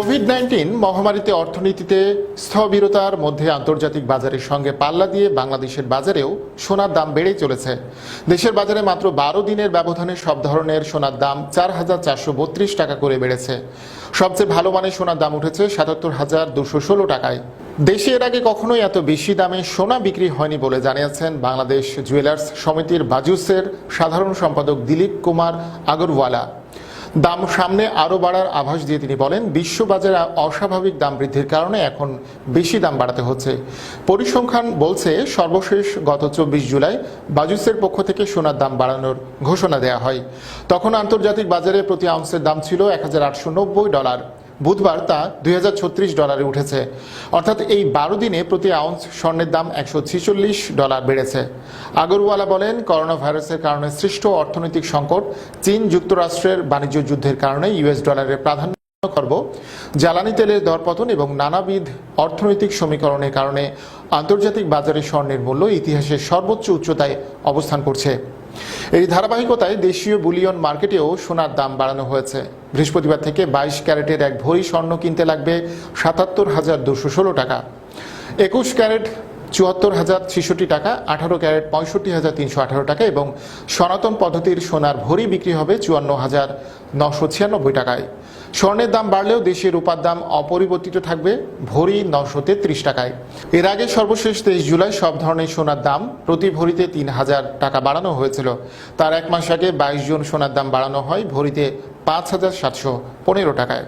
Covid nineteen মহামারীতে অর্থনীতিতে স্থবিরতার মধ্যে আন্তর্জাতিক বাজারের সঙ্গে পাল্লা দিয়ে বাংলাদেশের বাজারেও সোনার দাম বেড়েই চলেছে। দেশের বাজারে মাত্র বারো দিনের ব্যবধানে সব ধরনের সোনার দাম চার হাজার চারশো বত্রিশ টাকা করে বেড়েছে। সবচেয়ে ভালো মানের সোনার দাম উঠেছে সাতাত্তর হাজার দুশো ষোলো টাকায়। দেশে এর আগে কখনোই এত বেশি দামে সোনা বিক্রি হয়নি বলে জানিয়েছেন বাংলাদেশ জুয়েলার্স সমিতির বাজুসের সাধারণ সম্পাদক দিলীপ কুমার আগরওয়ালা। দাম সামনে আরও বাড়ার আভাস দিয়ে তিনি বলেন, বিশ্ববাজারে অস্বাভাবিক দাম বৃদ্ধির কারণে এখন বেশি দাম বাড়াতে হচ্ছে। পরিসংখ্যান বলছে, সর্বশেষ গত চব্বিশ জুলাই বাজুসের পক্ষ থেকে সোনার দাম বাড়ানোর ঘোষণা দেওয়া হয়। তখন আন্তর্জাতিক বাজারে প্রতি আউন্সের দাম ছিল এক হাজার আটশো নব্বই ডলার। বুধবার তা দুই হাজার ছত্রিশ ডলারে উঠেছে। অর্থাৎ এই বারো দিনে প্রতি আউন্স স্বর্ণের দাম একশো ছেচল্লিশ ডলার বেড়েছে। আগরওয়ালা বলেন করোনা ভাইরাসের কারণে সৃষ্ট অর্থনৈতিক সংকট চীন যুক্তরাষ্ট্রের বাণিজ্য যুদ্ধের কারণে ইউএস ডলারের প্রাধান্য করব। জ্বালানি তেলের দরপতন এবং নানাবিধ অর্থনৈতিক সমীকরণের কারণে আন্তর্জাতিক বাজারে স্বর্ণের মূল্য ইতিহাসের সর্বোচ্চ উচ্চতায় অবস্থান করছে। এই ধারাবাহিকতায় দেশীয় বুলিয়ন মার্কেটেও সোনার দাম বাড়ানো হয়েছে। বৃহস্পতিবার থেকে বাইশ ক্যারেটের এক ভরি স্বর্ণ কিনতে লাগবে সাতাত্তর হাজার দুশো ষোলো টাকা। একুশ ক্যারেট চুয়াত্তর হাজার ছেষট্টি টাকা, আঠারো ক্যারেট পঁয়ষট্টি হাজার তিনশো আঠারো টাকা এবং সনাতন পদ্ধতির সোনার ভরি বিক্রি হবে চুয়ান্ন হাজার নশো ছিয়ানব্বই টাকায়। স্বর্ণের দাম বাড়লেও দেশের রূপার দাম অপরিবর্তিত থাকবে, ভরি নশো তেত্রিশ টাকায়। এর আগে সর্বশেষ তেইশ জুলাই সব ধরনের সোনার দাম প্রতি ভরিতে তিন হাজার টাকা বাড়ানো হয়েছিল। তার এক মাস আগে বাইশ জুন সোনার দাম বাড়ানো হয় ভরিতে পাঁচ হাজার সাতশো পনেরো টাকায়।